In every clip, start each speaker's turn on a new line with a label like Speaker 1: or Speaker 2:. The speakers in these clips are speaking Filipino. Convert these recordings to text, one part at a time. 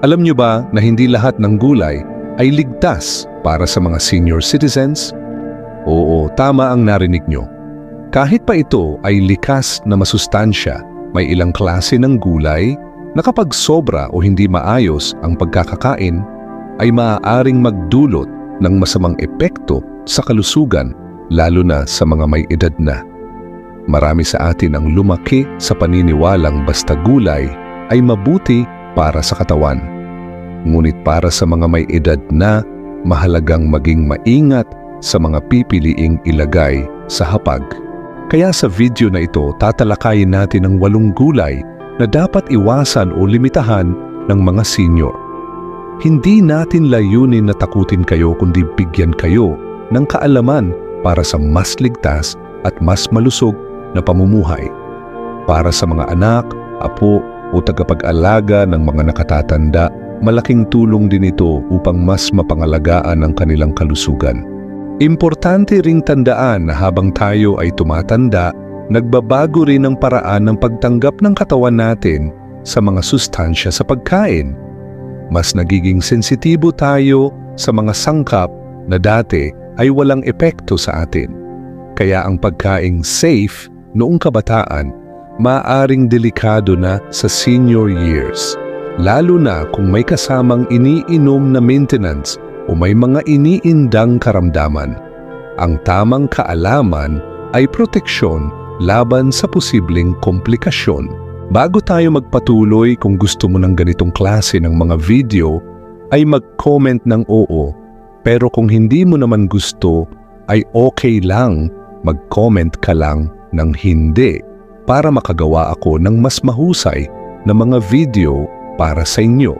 Speaker 1: Alam nyo ba na hindi lahat ng gulay ay ligtas para sa mga senior citizens? Oo, tama ang narinig nyo. Kahit pa ito ay likas na masustansya, may ilang klase ng gulay na kapag sobra o hindi maayos ang pagkakakain, ay maaaring magdulot ng masamang epekto sa kalusugan, lalo na sa mga may edad na. Marami sa atin ang lumaki sa paniniwalang basta gulay ay mabuti para sa katawan. Ngunit para sa mga may edad na, mahalagang maging maingat sa mga pipiliing ilagay sa hapag. Kaya sa video na ito, tatalakayin natin ang walong gulay na dapat iwasan o limitahan ng mga senior. Hindi natin layunin na takutin kayo kundi bigyan kayo ng kaalaman para sa mas ligtas at mas malusog na pamumuhay. Para sa mga anak, apo o tagapag-alaga ng mga nakatatanda, malaking tulong din ito upang mas mapangalagaan ang kanilang kalusugan. Importante ring tandaan na habang tayo ay tumatanda, nagbabago rin ang paraan ng pagtanggap ng katawan natin sa mga sustansya sa pagkain. Mas nagiging sensitibo tayo sa mga sangkap na dati ay walang epekto sa atin. Kaya ang pagkaing safe noong kabataan, maaring delikado na sa senior years. Lalo na kung may kasamang iniinom na maintenance o may mga iniindang karamdaman. Ang tamang kaalaman ay proteksyon laban sa posibleng komplikasyon. Bago tayo magpatuloy kung gusto mo ng ganitong klase ng mga video, ay mag-comment ng oo. Pero kung hindi mo naman gusto, ay okay lang mag-comment ka lang ng hindi para makagawa ako ng mas mahusay na mga video para sa inyo.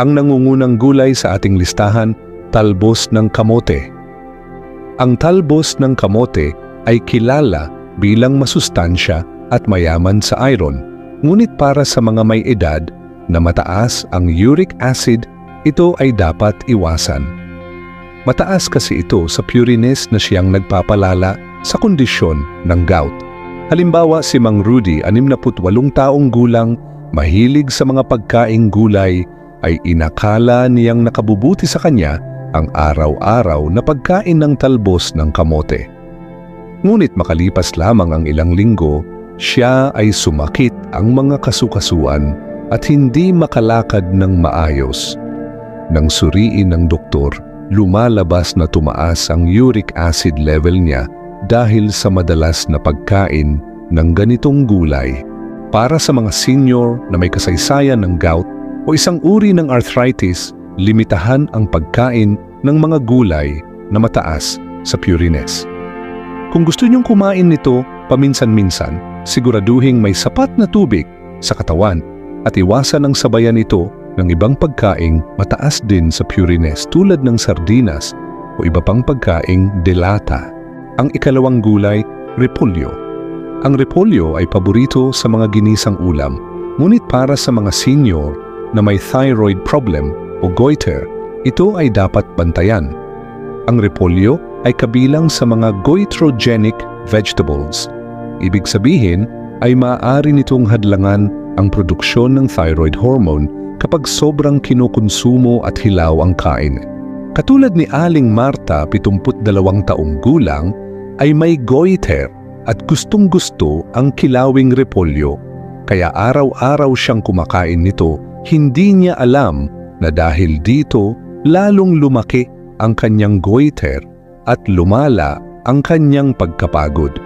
Speaker 1: Ang nangungunang gulay sa ating listahan, talbos ng kamote. Ang talbos ng kamote ay kilala bilang masustansya at mayaman sa iron, ngunit para sa mga may edad na mataas ang uric acid, ito ay dapat iwasan. Mataas kasi ito sa puriness na siyang nagpapalala sa kondisyon ng gout. Halimbawa si Mang Rudy, 68 taong gulang, mahilig sa mga pagkaing gulay, ay inakala niyang nakabubuti sa kanya ang araw-araw na pagkain ng talbos ng kamote. Ngunit makalipas lamang ang ilang linggo, siya ay sumakit ang mga kasukasuan at hindi makalakad ng maayos. Nang suriin ng doktor, lumalabas na tumaas ang uric acid level niya dahil sa madalas na pagkain ng ganitong gulay. Para sa mga senior na may kasaysayan ng gout o isang uri ng arthritis, limitahan ang pagkain ng mga gulay na mataas sa puriness. Kung gusto niyong kumain nito paminsan-minsan, siguraduhing may sapat na tubig sa katawan at iwasan ang sabayan ito ng ibang pagkaing mataas din sa puriness tulad ng sardinas o iba pang pagkaing delata. Ang ikalawang gulay, repolyo. Ang repolyo ay paborito sa mga ginisang ulam, ngunit para sa mga senior na may thyroid problem o goiter, ito ay dapat bantayan. Ang repolyo ay kabilang sa mga goitrogenic vegetables. Ibig sabihin ay maaari nitong hadlangan ang produksyon ng thyroid hormone kapag sobrang kinukonsumo at hilaw ang kain. Katulad ni Aling Marta, 72 taong gulang, ay may goiter at gustong-gusto ang kilawing repolyo. Kaya araw-araw siyang kumakain nito, hindi niya alam na dahil dito lalong lumaki ang kanyang goiter at lumala ang kanyang pagkapagod.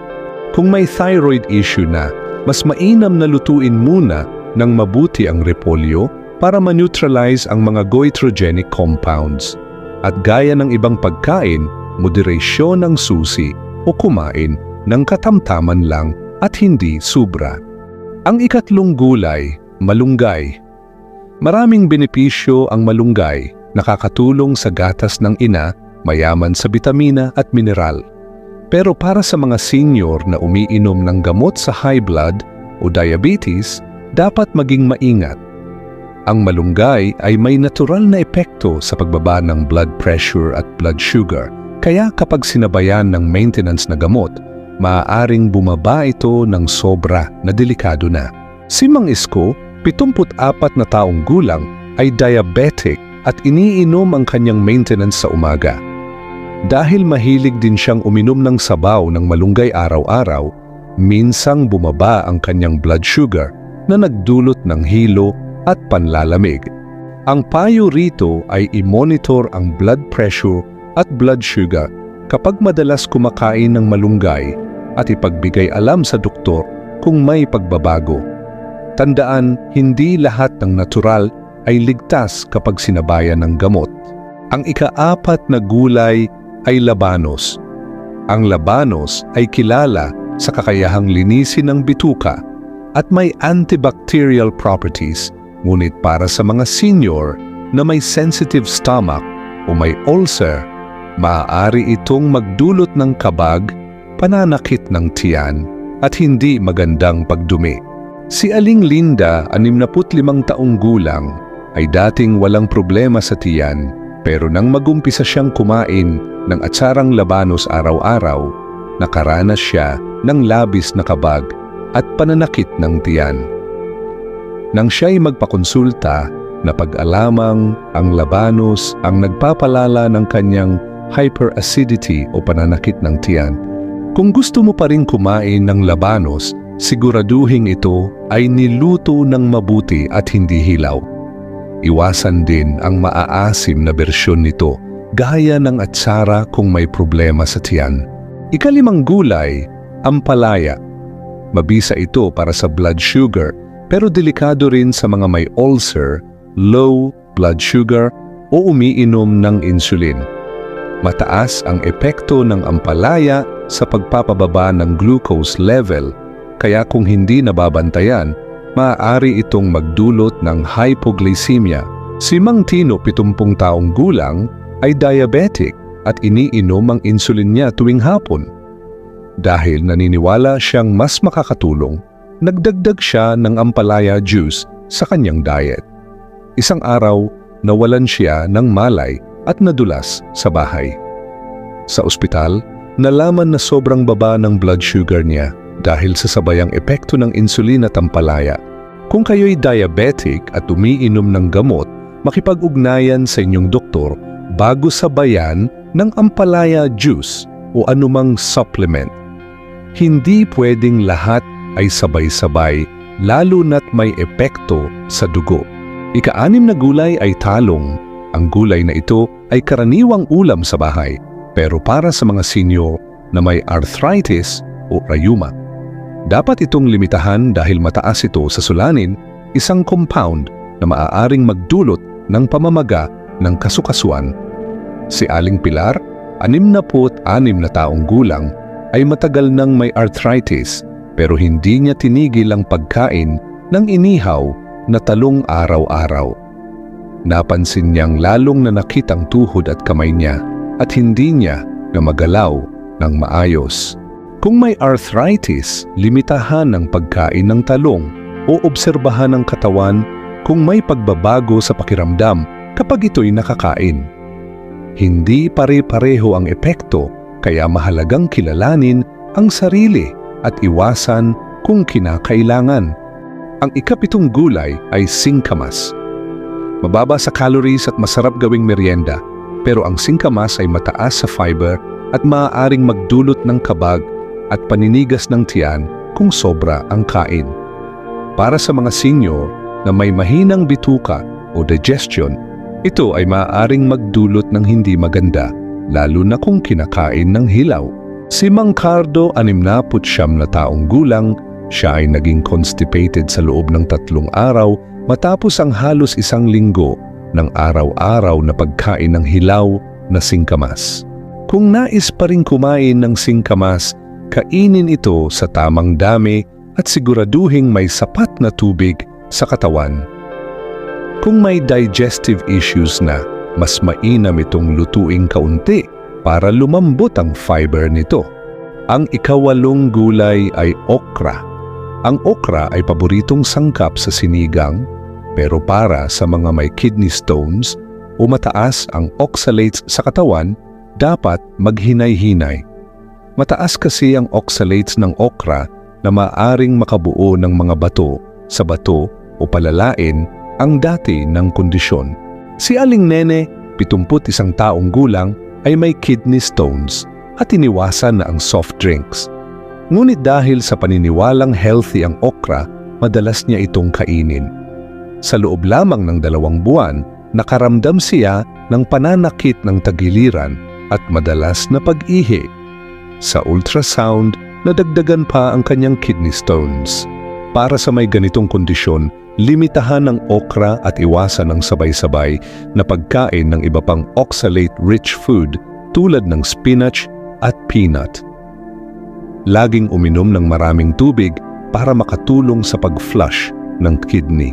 Speaker 1: Kung may thyroid issue na, mas mainam na lutuin muna ng mabuti ang repolyo para ma-neutralize ang mga goitrogenic compounds. At gaya ng ibang pagkain, moderasyon ng susi o kumain ng katamtaman lang at hindi sobra. Ang ikatlong gulay, malunggay. Maraming benepisyo ang malunggay, nakakatulong sa gatas ng ina, mayaman sa bitamina at mineral. Pero para sa mga senior na umiinom ng gamot sa high blood o diabetes, dapat maging maingat. Ang malunggay ay may natural na epekto sa pagbaba ng blood pressure at blood sugar, kaya kapag sinabayan ng maintenance na gamot, maaaring bumaba ito ng sobra na delikado na. Si Mang Isko, 74 na taong gulang, ay diabetic at iniinom ang kanyang maintenance sa umaga. Dahil mahilig din siyang uminom ng sabaw ng malunggay araw-araw, minsang bumaba ang kanyang blood sugar na nagdulot ng hilo at panlalamig. Ang payo rito ay i-monitor ang blood pressure at blood sugar kapag madalas kumakain ng malunggay at ipagbigay alam sa doktor kung may pagbabago. Tandaan, hindi lahat ng natural ay ligtas kapag sinabayan ng gamot. Ang ikaapat na gulay ay labanos. Ang labanos ay kilala sa kakayahang linisin ng bituka at may antibacterial properties ngunit para sa mga senior na may sensitive stomach o may ulcer, maaari itong magdulot ng kabag, pananakit ng tiyan at hindi magandang pagdumi. Si Aling Linda, 65 taong gulang, ay dating walang problema sa tiyan pero nang magumpisa siyang kumain ng atsarang labanos araw-araw, nakaranas siya ng labis na kabag at pananakit ng tiyan. Nang siya'y magpakonsulta, napag-alamang ang labanos ang nagpapalala ng kanyang hyperacidity o pananakit ng tiyan. Kung gusto mo pa rin kumain ng labanos, siguraduhin ito ay niluto ng mabuti at hindi hilaw. Iwasan din ang maaasim na bersyon nito, gaya ng atsara kung may problema sa tiyan. Ikalimang gulay, ampalaya. Mabisa ito para sa blood sugar, pero delikado rin sa mga may ulcer, low blood sugar o umiinom ng insulin. Mataas ang epekto ng ampalaya sa pagpapababa ng glucose level, kaya kung hindi nababantayan, maaari itong magdulot ng hypoglycemia. Si Mang Tino, 70 taong gulang, ay diabetic at iniinom ang insulin niya tuwing hapon. Dahil naniniwala siyang mas makakatulong, nagdagdag siya ng ampalaya juice sa kanyang diet. Isang araw, nawalan siya ng malay at nadulas sa bahay. Sa ospital, nalaman na sobrang baba ng blood sugar niya dahil sa sabayang epekto ng insulin at ampalaya. Kung kayo'y diabetic at umiinom ng gamot, makipag-ugnayan sa inyong doktor bago sabayan ng ampalaya juice o anumang supplement. Hindi pwedeng lahat ay sabay-sabay lalo na't may epekto sa dugo. Ika-anim na gulay ay talong. Ang gulay na ito ay karaniwang ulam sa bahay pero para sa mga senior na may arthritis o rayuma. Dapat itong limitahan dahil mataas ito sa sulanin, isang compound na maaaring magdulot ng pamamaga ng kasukasuan. Si Aling Pilar, 66 na taong gulang, ay matagal nang may arthritis pero hindi niya tinigil ang pagkain ng inihaw na talong araw-araw. Napansin niyang lalong nanakit ang tuhod at kamay niya at hindi niya na magalaw ng maayos. Kung may arthritis, limitahan ang pagkain ng talong o obserbahan ng katawan kung may pagbabago sa pakiramdam kapag ito'y nakakain. Hindi pare-pareho ang epekto kaya mahalagang kilalanin ang sarili at iwasan kung kinakailangan. Ang ikapitong gulay ay singkamas. Mababa sa calories at masarap gawing merienda, pero ang singkamas ay mataas sa fiber at maaaring magdulot ng kabag at paninigas ng tiyan kung sobra ang kain. Para sa mga senior na may mahinang bituka o digestion, ito ay maaaring magdulot ng hindi maganda, lalo na kung kinakain ng hilaw. Si Mang Cardo, 69 na taong gulang, siya ay naging constipated sa loob ng tatlong araw matapos ang halos isang linggo ng araw-araw na pagkain ng hilaw na singkamas. Kung nais pa rin kumain ng singkamas, kainin ito sa tamang dami at siguraduhing may sapat na tubig sa katawan. Kung may digestive issues na, mas mainam itong lutuing kaunti para lumambot ang fiber nito. Ang ikawalong gulay ay okra. Ang okra ay paboritong sangkap sa sinigang, pero para sa mga may kidney stones o mataas ang oxalates sa katawan, dapat maghinay-hinay. Mataas kasi ang oxalates ng okra na maaring makabuo ng mga bato sa bato o palalain ang dati ng kondisyon. Si Aling Nene, 71 taong gulang, ay may kidney stones at iniwasan na ang soft drinks. Ngunit dahil sa paniniwalang healthy ang okra, madalas niya itong kainin. Sa loob lamang ng dalawang buwan, nakaramdam siya ng pananakit ng tagiliran at madalas na pag-ihi. Sa ultrasound, nadagdagan pa ang kanyang kidney stones. Para sa may ganitong kondisyon, limitahan ng okra at iwasan ng sabay-sabay na pagkain ng iba pang oxalate-rich food tulad ng spinach at peanut. Laging uminom ng maraming tubig para makatulong sa pag-flush ng kidney.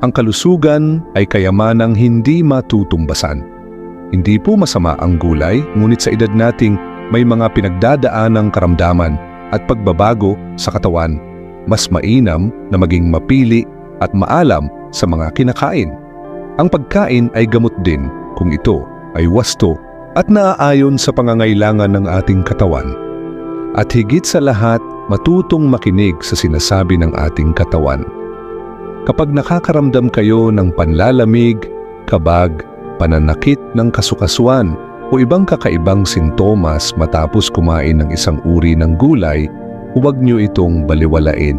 Speaker 1: Ang kalusugan ay kayamanang hindi matutumbasan. Hindi po masama ang gulay, ngunit sa edad nating may mga pinagdadaanang karamdaman at pagbabago sa katawan, mas mainam na maging mapili at maalam sa mga kinakain. Ang pagkain ay gamot din kung ito ay wasto at naaayon sa pangangailangan ng ating katawan. At higit sa lahat, matutong makinig sa sinasabi ng ating katawan. Kapag nakakaramdam kayo ng panlalamig, kabag, pananakit ng kasukasuan o ibang kakaibang sintomas matapos kumain ng isang uri ng gulay, huwag niyo itong baliwalain.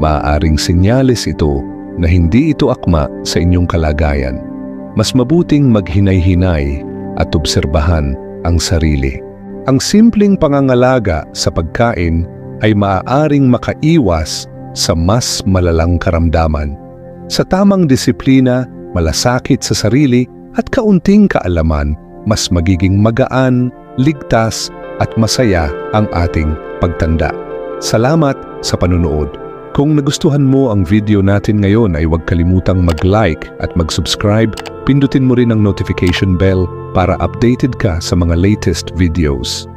Speaker 1: Maaaring senyales ito na hindi ito akma sa inyong kalagayan. Mas mabuting maghinay-hinay at obserbahan ang sarili. Ang simpleng pangangalaga sa pagkain ay maaaring makaiwas sa mas malalang karamdaman. Sa tamang disiplina, malasakit sa sarili at kaunting kaalaman, mas magiging magaan, ligtas at masaya ang ating pagtanda. Salamat sa panunood. Kung nagustuhan mo ang video natin ngayon ay huwag kalimutang mag-like at mag-subscribe. Pindutin mo rin ang notification bell para updated ka sa mga latest videos.